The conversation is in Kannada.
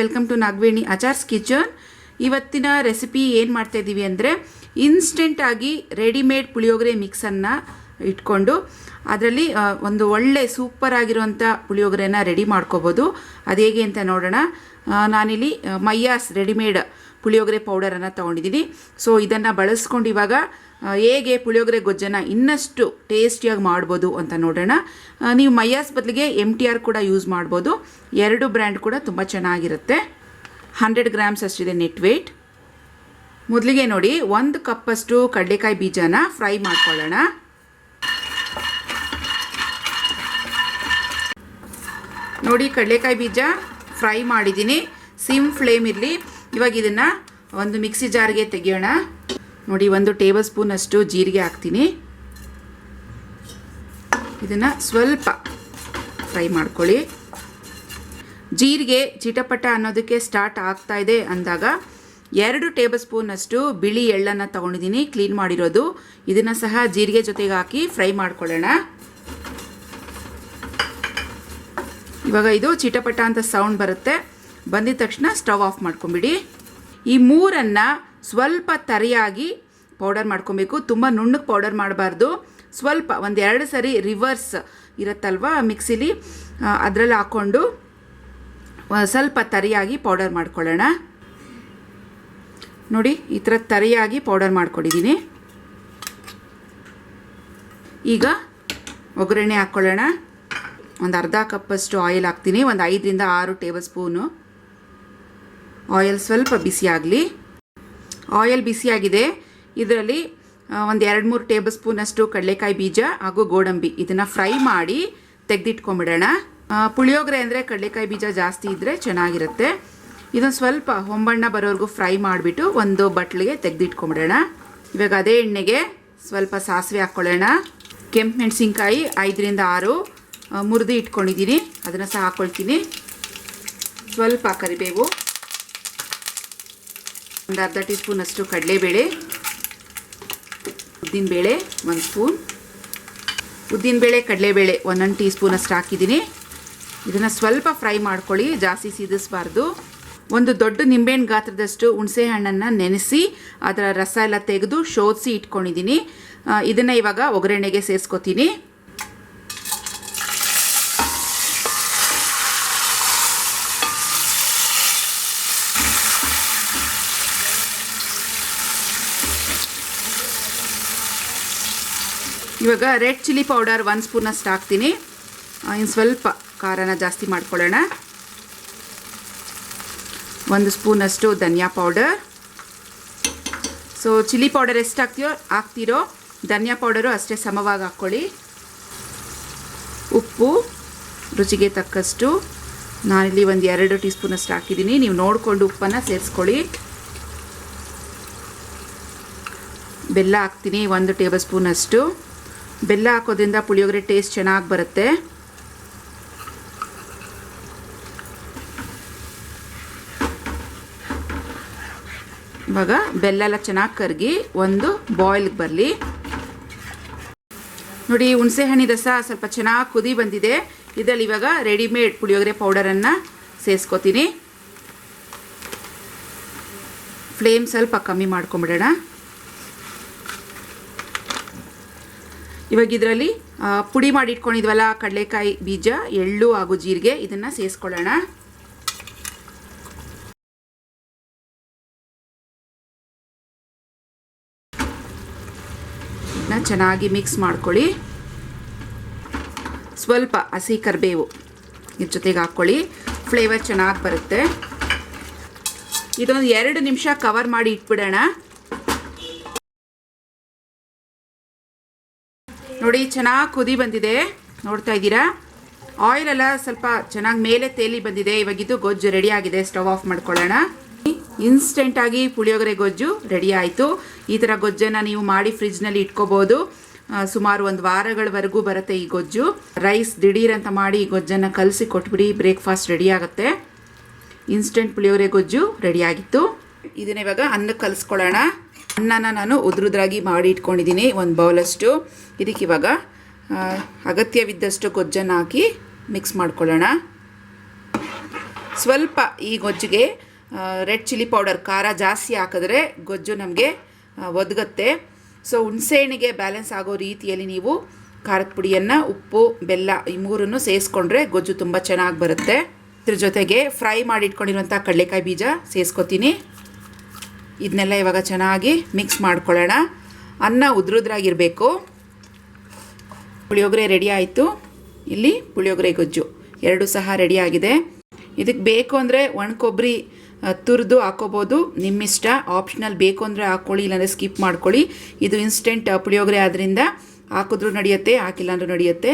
Welcome to Nagaveni Achar's kitchen ಇವತ್ತಿನ ರೆಸಿಪಿ ಏನು ಮಾಡ್ತಾ ಇದ್ದೀವಿ ಅಂದರೆ ಇನ್ಸ್ಟೆಂಟಾಗಿ ರೆಡಿಮೇಡ್ ಪುಳಿಯೋಗರೆ ಮಿಕ್ಸನ್ನು ಇಟ್ಕೊಂಡು ಅದರಲ್ಲಿ ಒಂದು ಒಳ್ಳೆ ಸೂಪರ್ ಆಗಿರುವಂಥ ಪುಳಿಯೋಗರೆನ ರೆಡಿ ಮಾಡ್ಕೋಬೋದು. ಅದು ಹೇಗೆ ಅಂತ ನೋಡೋಣ. ನಾನಿಲ್ಲಿ ಮೈಯಾಸ್ ರೆಡಿಮೇಡ್ ಪುಳಿಯೋಗರೆ ಪೌಡರನ್ನು ತೊಗೊಂಡಿದ್ದೀನಿ. ಸೊ ಇದನ್ನು ಬಳಸ್ಕೊಂಡು ಇವಾಗ ಹೇಗೆ ಪುಳಿಯೋಗರೆ ಗೊಜ್ಜನ ಇನ್ನಷ್ಟು ಟೇಸ್ಟಿಯಾಗಿ ಮಾಡ್ಬೋದು ಅಂತ ನೋಡೋಣ. ನೀವು ಮೈಯಾಸ್ ಬದಲಿಗೆ ಎಂ ಟಿ ಆರ್ ಕೂಡ ಯೂಸ್ ಮಾಡ್ಬೋದು. ಎರಡು ಬ್ರ್ಯಾಂಡ್ ಕೂಡ ತುಂಬ ಚೆನ್ನಾಗಿರುತ್ತೆ. ಹಂಡ್ರೆಡ್ ಗ್ರಾಮ್ಸ್ ಅಷ್ಟಿದೆ ನೆಟ್ ವೇಟ್ ಮೊದಲಿಗೆ ನೋಡಿ, ಒಂದು ಕಪ್ಪಷ್ಟು ಕಡಲೆಕಾಯಿ ಬೀಜನ ಫ್ರೈ ಮಾಡ್ಕೊಳ್ಳೋಣ. ನೋಡಿ, ಕಡಲೆಕಾಯಿ ಬೀಜ ಫ್ರೈ ಮಾಡಿದ್ದೀನಿ. ಸಿಮ್ ಫ್ಲೇಮ್ ಇರಲಿ. ಇವಾಗ ಇದನ್ನು ಒಂದು ಮಿಕ್ಸಿ ಜಾರ್ಗೆ ತೆಗಿಯೋಣ. ನೋಡಿ, ಒಂದು ಟೇಬಲ್ ಸ್ಪೂನ್ ಅಷ್ಟು ಜೀರಿಗೆ ಹಾಕ್ತೀನಿ. ಇದನ್ನು ಸ್ವಲ್ಪ ಫ್ರೈ ಮಾಡ್ಕೊಳ್ಳಿ. ಜೀರಿಗೆ ಚಿಟಪಟ ಅನ್ನೋದಕ್ಕೆ ಸ್ಟಾರ್ಟ್ ಆಗ್ತಾ ಇದೆ ಅಂದಾಗ ಎರಡು ಟೇಬಲ್ ಸ್ಪೂನಷ್ಟು ಬಿಳಿ ಎಳ್ಳನ್ನು ತೊಗೊಂಡಿದ್ದೀನಿ, ಕ್ಲೀನ್ ಮಾಡಿರೋದು. ಇದನ್ನು ಸಹ ಜೀರಿಗೆ ಜೊತೆಗೆ ಹಾಕಿ ಫ್ರೈ ಮಾಡ್ಕೊಳ್ಳೋಣ. ಇವಾಗ ಇದು ಚಿಟಪಟ ಅಂತ ಸೌಂಡ್ ಬರುತ್ತೆ. ಬಂದಿದ ತಕ್ಷಣ ಸ್ಟವ್ ಆಫ್ ಮಾಡ್ಕೊಂಬಿಡಿ. ಈ ಮೂರನ್ನು ಸ್ವಲ್ಪ ತರಿಯಾಗಿ ಪೌಡರ್ ಮಾಡ್ಕೊಬೇಕು. ತುಂಬ ನುಣ್ಣಗೆ ಪೌಡರ್ ಮಾಡಬಾರ್ದು. ಸ್ವಲ್ಪ ಒಂದು ಎರಡು ಸರಿ ರಿವರ್ಸ್ ಇರುತ್ತಲ್ವ ಮಿಕ್ಸಿಲಿ ಅದರಲ್ಲಿ ಹಾಕ್ಕೊಂಡು ಸ್ವಲ್ಪ ತರಿಯಾಗಿ ಪೌಡರ್ ಮಾಡ್ಕೊಳ್ಳೋಣ. ನೋಡಿ, ಈ ಥರ ತರಿಯಾಗಿ ಪೌಡರ್ ಮಾಡ್ಕೊಂಡಿದ್ದೀನಿ. ಈಗ ಒಗ್ಗರಣೆ ಹಾಕ್ಕೊಳ್ಳೋಣ. ಒಂದು ಅರ್ಧ ಕಪ್ಪಷ್ಟು ಆಯಿಲ್ ಹಾಕ್ತೀನಿ. ಒಂದು ಐದರಿಂದ ಆರು ಟೇಬಲ್ ಸ್ಪೂನು. ಆಯಿಲ್ ಸ್ವಲ್ಪ ಬಿಸಿ ಆಗಲಿ. ಆಯಿಲ್ ಬಿಸಿಯಾಗಿದೆ ಇದರಲ್ಲಿ ಒಂದು ಎರಡು ಮೂರು ಟೇಬಲ್ ಸ್ಪೂನಷ್ಟು ಕಡಲೆಕಾಯಿ ಬೀಜ ಹಾಗೂ ಗೋಡಂಬಿ ಇದನ್ನು ಫ್ರೈ ಮಾಡಿ ತೆಗೆದಿಟ್ಕೊಂಬಿಡೋಣ ಪುಳಿಯೋಗರೆ ಅಂದರೆ ಕಡಲೆಕಾಯಿ ಬೀಜ ಜಾಸ್ತಿ ಇದ್ದರೆ ಚೆನ್ನಾಗಿರುತ್ತೆ. ಇದನ್ನು ಸ್ವಲ್ಪ ಹೊಂಬಣ್ಣ ಬರೋವರೆಗೂ ಫ್ರೈ ಮಾಡಿಬಿಟ್ಟು ಒಂದು ಬಟ್ಲಿಗೆ ತೆಗೆದಿಟ್ಕೊಂಬಿಡೋಣ ಇವಾಗ ಅದೇ ಎಣ್ಣೆಗೆ ಸ್ವಲ್ಪ ಸಾಸಿವೆ ಹಾಕ್ಕೊಳ್ಳೋಣ. ಕೆಂಪು ಮೆಣಸಿನ್ಕಾಯಿ ಐದರಿಂದ ಆರು ಮುರಿದು ಇಟ್ಕೊಂಡಿದ್ದೀನಿ. ಅದನ್ನು ಸಹ ಹಾಕ್ಕೊಳ್ತೀನಿ. ಸ್ವಲ್ಪ ಕರಿಬೇವು. ಒಂದು ಅರ್ಧ ಟೀ ಸ್ಪೂನಷ್ಟು ಕಡಲೆಬೇಳೆ ಉದ್ದಿನಬೇಳೆ ಒಂದು ಸ್ಪೂನ್. ಉದ್ದಿನಬೇಳೆ ಕಡಲೆಬೇಳೆ ಒಂದೊಂದು ಟೀ ಸ್ಪೂನಷ್ಟು ಹಾಕಿದ್ದೀನಿ. ಇದನ್ನು ಸ್ವಲ್ಪ ಫ್ರೈ ಮಾಡ್ಕೊಳ್ಳಿ, ಜಾಸ್ತಿ ಸೀದಿಸಬಾರ್ದು. ಒಂದು ದೊಡ್ಡ ನಿಂಬೆಹಣ್ಣು ಗಾತ್ರದಷ್ಟು ಹುಣಸೆ ಹಣ್ಣನ್ನು ನೆನೆಸಿ ಅದರ ರಸ ಎಲ್ಲ ತೆಗೆದು ಶೋಧಿಸಿ ಇಟ್ಕೊಂಡಿದ್ದೀನಿ. ಇದನ್ನು ಇವಾಗ ಒಗ್ಗರಣೆಗೆ ಸೇರಿಸ್ಕೊತೀನಿ. ಇವಾಗ red chilli powder one spoon ಅಷ್ಟು ಹಾಕ್ತೀನಿ. ಇನ್ನು ಸ್ವಲ್ಪ ಖಾರನ ಜಾಸ್ತಿ ಮಾಡ್ಕೊಳ್ಳೋಣ. ಒಂದು ಸ್ಪೂನಷ್ಟು ಧನಿಯಾ ಪೌಡರ್. ಸೊ ಚಿಲ್ಲಿ ಪೌಡರ್ ಎಷ್ಟು ಹಾಕ್ತೀಯೋ, ಹಾಕ್ತಿರೋ ಧನಿಯಾ ಪೌಡರು ಅಷ್ಟೇ ಸಮವಾಗಿ ಹಾಕ್ಕೊಳ್ಳಿ. ಉಪ್ಪು, ರುಚಿಗೆ ತಕ್ಕಷ್ಟು. ನಾನಿಲ್ಲಿ ಒಂದು ಎರಡು ಟೀ ಸ್ಪೂನಷ್ಟು ಹಾಕಿದ್ದೀನಿ. ನೀವು ನೋಡಿಕೊಂಡು ಉಪ್ಪನ್ನು ಸೇರಿಸ್ಕೊಳ್ಳಿ. ಬೆಲ್ಲ ಹಾಕ್ತೀನಿ, ಒಂದು ಟೇಬಲ್ ಸ್ಪೂನಷ್ಟು ಬೆಲ್ಲ ಹಾಕೋದ್ರಿಂದ ಪುಳಿಯೋಗರೆ ಟೇಸ್ಟ್ ಚೆನ್ನಾಗಿ ಬರುತ್ತೆ. ಇವಾಗ ಬೆಲ್ಲ ಎಲ್ಲ ಚೆನ್ನಾಗಿ ಕರಗಿ ಒಂದು ಬಾಯ್ಲ್ಗೆ ಬರಲಿ. ನೋಡಿ, ಹುಣಸೆ ಹಣ್ಣಿನ ರಸ ಸ್ವಲ್ಪ ಚೆನ್ನಾಗಿ ಕುದಿ ಬಂದಿದೆ. ಇದರಲ್ಲಿ ಇವಾಗ ರೆಡಿಮೇಡ್ ಪುಳಿಯೋಗರೆ ಪೌಡರನ್ನು ಸೇರಿಸ್ಕೋತೀನಿ ಫ್ಲೇಮ್ ಸ್ವಲ್ಪ ಕಮ್ಮಿ ಮಾಡ್ಕೊಂಬಿಡೋಣ. ಇವಾಗ ಇದರಲ್ಲಿ ಪುಡಿ ಮಾಡಿ ಇಟ್ಕೊಂಡಿದ್ವಲ್ಲ ಕಡಲೆಕಾಯಿ ಬೀಜ, ಎಳ್ಳು ಹಾಗೂ ಜೀರಿಗೆ, ಇದನ್ನು ಸೇರಿಸ್ಕೊಳ್ಳೋಣ ಚೆನ್ನಾಗಿ ಮಿಕ್ಸ್ ಮಾಡ್ಕೊಳ್ಳಿ. ಸ್ವಲ್ಪ ಹಸಿ ಕರಿಬೇವು ಇದ್ರ ಜೊತೆಗೆ ಹಾಕ್ಕೊಳ್ಳಿ. ಫ್ಲೇವರ್ ಚೆನ್ನಾಗಿ ಬರುತ್ತೆ. ಇದೊಂದು ಎರಡು ನಿಮಿಷ ಕವರ್ ಮಾಡಿ ಇಟ್ಬಿಡೋಣ. ನೋಡಿ, ಚೆನ್ನಾಗಿ ಕುದಿ ಬಂದಿದೆ. ನೋಡ್ತಾ ಇದ್ದೀರಾ? ಆಯಿಲ್ ಎಲ್ಲ ಸ್ವಲ್ಪ ಚೆನ್ನಾಗಿ ಮೇಲೆ ತೇಲಿ ಬಂದಿದೆ. ಇವಾಗ ಇದು ಗೊಜ್ಜು ರೆಡಿ ಆಗಿದೆ. ಸ್ಟವ್ ಆಫ್ ಮಾಡ್ಕೊಳ್ಳೋಣ. ಇನ್ಸ್ಟೆಂಟಾಗಿ ಪುಳಿಯೋಗರೆ ಗೊಜ್ಜು ರೆಡಿ ಆಯಿತು. ಈ ಥರ ಗೊಜ್ಜನ್ನು ನೀವು ಮಾಡಿ ಫ್ರಿಜ್ನಲ್ಲಿ ಇಟ್ಕೋಬೋದು. ಸುಮಾರು ಒಂದು ವಾರಗಳವರೆಗೂ ಬರುತ್ತೆ ಈ ಗೊಜ್ಜು. ರೈಸ್ ದಿಢೀರಂತ ಮಾಡಿ ಈ ಗೊಜ್ಜನ್ನು ಕಲಸಿ ಕೊಟ್ಬಿಡಿ ಬ್ರೇಕ್ಫಾಸ್ಟ್ ರೆಡಿ ಆಗುತ್ತೆ. ಇನ್ಸ್ಟೆಂಟ್ ಪುಳಿಯೋಗರೆ ಗೊಜ್ಜು ರೆಡಿಯಾಗಿತ್ತು ಇದನ್ನ ಇವಾಗ ಅನ್ನಕ್ಕೆ ಕಲಿಸ್ಕೊಳ್ಳೋಣ. ಅನ್ನನ ನಾನು ಉದ್ರುದ್ರಾಗಿ ಮಾಡಿ ಇಟ್ಕೊಂಡಿದ್ದೀನಿ, ಒಂದು ಬೌಲಷ್ಟು. ಇದಕ್ಕೆ ಇವಾಗ ಅಗತ್ಯವಿದ್ದಷ್ಟು ಗೊಜ್ಜನ್ನು ಹಾಕಿ ಮಿಕ್ಸ್ ಮಾಡ್ಕೊಳ್ಳೋಣ. ಸ್ವಲ್ಪ ಈ ಗೊಜ್ಜಿಗೆ ರೆಡ್ ಚಿಲ್ಲಿ ಪೌಡರ್ ಖಾರ ಜಾಸ್ತಿ ಹಾಕಿದ್ರೆ ಗೊಜ್ಜು ನಮಗೆ ಒದಗತ್ತೆ. ಸೊ ಹುಣಸೆಹಣ್ಣಿಗೆ ಬ್ಯಾಲೆನ್ಸ್ ಆಗೋ ರೀತಿಯಲ್ಲಿ ನೀವು ಖಾರದ ಪುಡಿಯನ್ನು, ಉಪ್ಪು, ಬೆಲ್ಲ ಈ ಮೂರನ್ನು ಸೇರಿಸ್ಕೊಂಡ್ರೆ ಗೊಜ್ಜು ತುಂಬ ಚೆನ್ನಾಗಿ ಬರುತ್ತೆ. ಇದ್ರ ಜೊತೆಗೆ ಫ್ರೈ ಮಾಡಿ ಇಟ್ಕೊಂಡಿರುವಂಥ ಕಡಲೆಕಾಯಿ ಬೀಜ ಸೇರಿಸ್ಕೊತೀನಿ ಇದನ್ನೆಲ್ಲ ಇವಾಗ ಚೆನ್ನಾಗಿ ಮಿಕ್ಸ್ ಮಾಡ್ಕೊಳ್ಳೋಣ. ಅನ್ನ ಉದ್ರುದ್ರಾಗಿರಬೇಕು. ಪುಳಿಯೋಗರೆ ರೆಡಿ ಆಯಿತು. ಇಲ್ಲಿ ಪುಳಿಯೋಗರೆ ಗೊಜ್ಜು. ಎರಡು ಸಹ ರೆಡಿಯಾಗಿದೆ ಇದಕ್ಕೆ ಬೇಕು ಅಂದರೆ ಒಣ ಕೊಬ್ಬರಿ ತುರಿದು ಹಾಕೋಬೋದು. ನಿಮ್ಮಿಷ್ಟ. ಆಪ್ಷನಲ್ ಬೇಕು ಅಂದರೆ ಹಾಕ್ಕೊಳ್ಳಿ ಇಲ್ಲಾಂದರೆ ಸ್ಕಿಪ್ ಮಾಡ್ಕೊಳ್ಳಿ. ಇದು ಇನ್ಸ್ಟೆಂಟ್ ಪುಳಿಯೋಗರೆ ಆದ್ದರಿಂದ ಹಾಕಿದ್ರೂ ನಡೆಯುತ್ತೆ ಹಾಕಿಲ್ಲ ಅಂದ್ರೂ ನಡೆಯುತ್ತೆ.